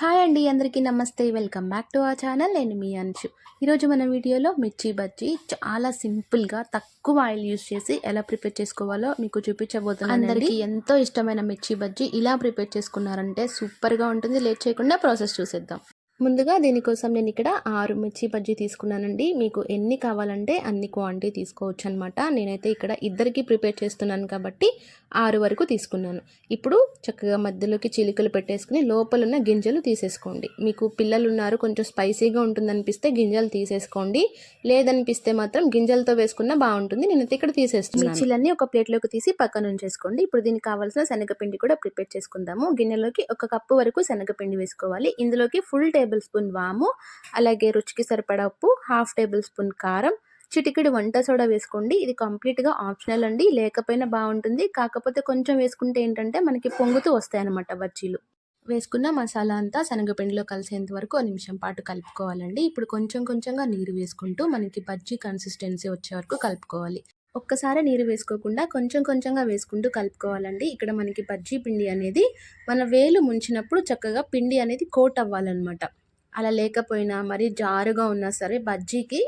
Hi అండి అందరికీ నమస్తే. వెల్కమ్ బ్యాక్ టు ఆ ఛానల్. నేను మీ అంశు. ఈరోజు మన వీడియోలో మిర్చి బజ్జీ చాలా సింపుల్గా తక్కువ ఆయిల్ యూస్ చేసి ఎలా ప్రిపేర్ చేసుకోవాలో మీకు చూపించబోతున్నాను అందరికీ ఎంతో ఇష్టమైన మిర్చి బజ్జీ ఇలా ప్రిపేర్ చేసుకున్నారంటే సూపర్గా ఉంటుంది. లేట్ చేయకుండా ప్రాసెస్ చూసేద్దాం. ముందుగా దీనికోసం నేను ఇక్కడ ఆరు మిర్చి బజ్జీ తీసుకున్నానండి. మీకు ఎన్ని కావాలంటే అన్ని క్వాంటిటీ తీసుకోవచ్చు అనమాట నేనైతే ఇక్కడ ఇద్దరికి ప్రిపేర్ చేస్తున్నాను కాబట్టి ఆరు వరకు తీసుకున్నాను. ఇప్పుడు చక్కగా మధ్యలోకి చిలుకలు పెట్టేసుకుని లోపల ఉన్న గింజలు తీసేసుకోండి. మీకు పిల్లలు ఉన్నారు కొంచెం స్పైసీగా ఉంటుందనిపిస్తే గింజలు తీసేసుకోండి. లేదనిపిస్తే మాత్రం గింజలతో వేసుకున్న బాగుంటుంది. నేనైతే ఇక్కడ తీసేస్తున్నాను. మిర్చిలన్నీ ఒక ప్లేట్లోకి తీసి పక్కన ఉంచేసుకోండి. ఇప్పుడు దీనికి కావాల్సిన శనగపిండి కూడా ప్రిపేర్ చేసుకుందాము. గిన్నెలోకి ఒక కప్పు వరకు శనగపిండి వేసుకోవాలి. ఇందులోకి ఫుల్ టేబుల్ టేబుల్ స్పూన్ వాము అలాగే రుచికి సరిపడా ఉప్పు హాఫ్ టేబుల్ స్పూన్ కారం. చిటికెడు వంట సోడా వేసుకోండి. ఇది కంప్లీట్గా ఆప్షనల్ అండి. లేకపోయినా బాగుంటుంది. కాకపోతే కొంచెం వేసుకుంటే ఏంటంటే మనకి పొంగుతూ వస్తాయన్నమాట బజ్జీలు. వేసుకున్న మసాలా అంతా శనగపిండిలో కలిసేంత వరకు నిమిషం పాటు కలుపుకోవాలండి. ఇప్పుడు కొంచెం కొంచెంగా నీరు వేసుకుంటూ మనకి బజ్జీ కన్సిస్టెన్సీ వచ్చే వరకు కలుపుకోవాలి. ఒక్కసారి నీరు వేసుకోకుండా కొంచెం కొంచెంగా వేసుకుంటూ కలుపుకోవాలండి. ఇక్కడ మనకి బజ్జీ పిండి అనేది మన వేలు ముంచినప్పుడు చక్కగా పిండి అనేది కోట్ అవ్వాలన్నమాట. అలా లేకపోయినా మరి జారుగా ఉన్నా సరే బజ్జీకి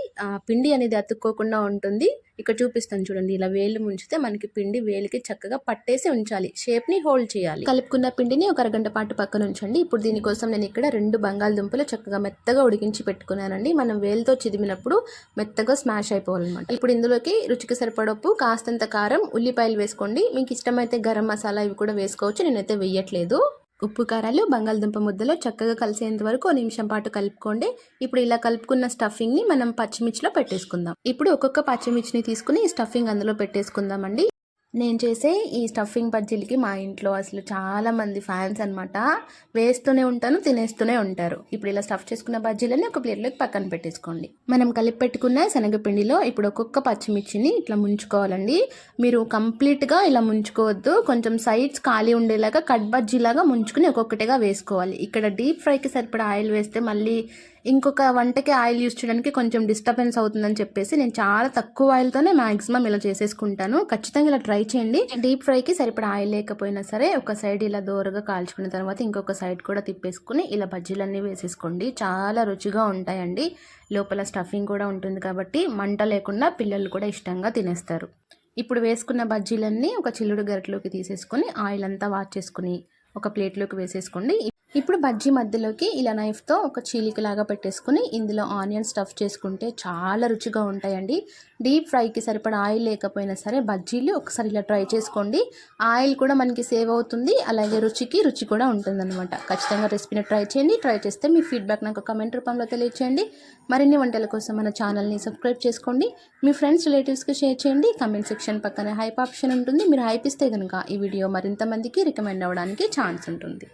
పిండి అనేది అతుక్కోకుండా ఉంటుంది. ఇక్కడ చూపిస్తాను చూడండి. ఇలా వేలు ముంచితే మనకి పిండి వేలికి చక్కగా పట్టేసి ఉంచాలి. షేప్ని హోల్డ్ చేయాలి. కలుపుకున్న పిండిని ఒక అరగంట పాటు పక్కన ఉంచండి. ఇప్పుడు దీనికోసం నేను ఇక్కడ రెండు బంగాళదుంపలు చక్కగా మెత్తగా ఉడికించి పెట్టుకున్నానండి. మనం వేలుతో చిదిమినప్పుడు మెత్తగా స్మాష్ అయిపోవాలన్నమాట. ఇప్పుడు ఇందులోకి రుచికి సరిపడప్పు కాస్తంత కారం ఉల్లిపాయలు వేసుకోండి. మీకు ఇష్టమైతే గరం మసాలా ఇవి కూడా వేసుకోవచ్చు. నేనైతే వెయ్యట్లేదు ఉప్పు కారాలు బంగాళదుంప ముద్దలో చక్కగా కలిసేంత వరకు నిమిషం పాటు కలుపుకోండి. ఇప్పుడు ఇలా కలుపుకున్న స్టఫింగ్ని మనం పచ్చిమిర్చిలో పెట్టేసుకుందాం. ఇప్పుడు ఒక్కొక్క పచ్చిమిర్చిని తీసుకుని ఈ స్టఫింగ్ అందులో పెట్టేసుకుందామండి. నేను చేసే ఈ స్టఫింగ్ బజ్జీలకి మా ఇంట్లో అసలు చాలామంది ఫ్యాన్స్ అనమాట వేస్తూనే ఉంటాను తినేస్తూనే ఉంటారు. ఇప్పుడు ఇలా స్టఫ్ చేసుకున్న బజ్జీలని ఒక ప్లేట్లోకి పక్కన పెట్టేసుకోండి. మనం కలిపి పెట్టుకున్న శనగపిండిలో ఇప్పుడు ఒక్కొక్క పచ్చిమిర్చిని ఇట్లా ముంచుకోవాలండి. మీరు కంప్లీట్గా ఇలా ముంచుకోవద్దు. కొంచెం సైడ్స్ ఖాళీ ఉండేలాగా కట్ బజ్జీలాగా ముంచుకుని ఒక్కొక్కటిగా వేసుకోవాలి. ఇక్కడ డీప్ ఫ్రైకి సరిపడా ఆయిల్ వేస్తే మళ్ళీ ఇంకొక వంటకి ఆయిల్ యూస్ చేయడానికి కొంచెం డిస్టర్బెన్స్ అవుతుందని చెప్పేసి నేను చాలా తక్కువ ఆయిల్తోనే మ్యాక్సిమం ఇలా చేసేసుకుంటాను. ఖచ్చితంగా ఇలా ట్రై చేయండి. డీప్ ఫ్రైకి సరిపడా ఆయిల్ లేకపోయినా సరే ఒక సైడ్ ఇలా దోరగా కాల్చుకున్న తర్వాత ఇంకొక సైడ్ కూడా తిప్పేసుకుని ఇలా బజ్జీలన్నీ వేసేసుకోండి. చాలా రుచిగా ఉంటాయండి. లోపల స్టఫింగ్ కూడా ఉంటుంది కాబట్టి మంట లేకుండా పిల్లలు కూడా ఇష్టంగా తినేస్తారు. ఇప్పుడు వేసుకున్న బజ్జీలన్నీ ఒక చిల్లుడు గరిటలోకి తీసేసుకొని ఆయిల్ అంతా వాచ్ చేసుకుని ఒక ప్లేట్లోకి వేసేసుకోండి. ఇప్పుడు బజ్జీ మధ్యలోకి ఇలా నైఫ్తో ఒక చీలికలాగా పెట్టేసుకుని ఇందులో ఆనియన్ స్టఫ్ చేసుకుంటే చాలా రుచిగా ఉంటాయండి. డీప్ ఫ్రైకి సరిపడా ఆయిల్ లేకపోయినా సరే బజ్జీలు ఒకసారి ఇలా ట్రై చేసుకోండి. ఆయిల్ కూడా మనకి సేవ్ అవుతుంది. అలాగే రుచికి రుచి కూడా ఉంటుందన్నమాట. ఖచ్చితంగా రెసిపీని ట్రై చేయండి. ట్రై చేస్తే మీ ఫీడ్బ్యాక్ నాకు కమెంట్ రూపంలో తెలియచేయండి. మరిన్ని వంటల కోసం మన ఛానల్ని సబ్స్క్రైబ్ చేసుకోండి. మీ ఫ్రెండ్స్ రిలేటివ్స్కి షేర్ చేయండి. కమెంట్ సెక్షన్ పక్కనే హైప్ ఆప్షన్ ఉంటుంది. మీరు హైప్ ఇస్తే కనుక ఈ వీడియో మరింత మందికి రికమెండ్ అవ్వడానికి ఛాన్స్ ఉంటుంది.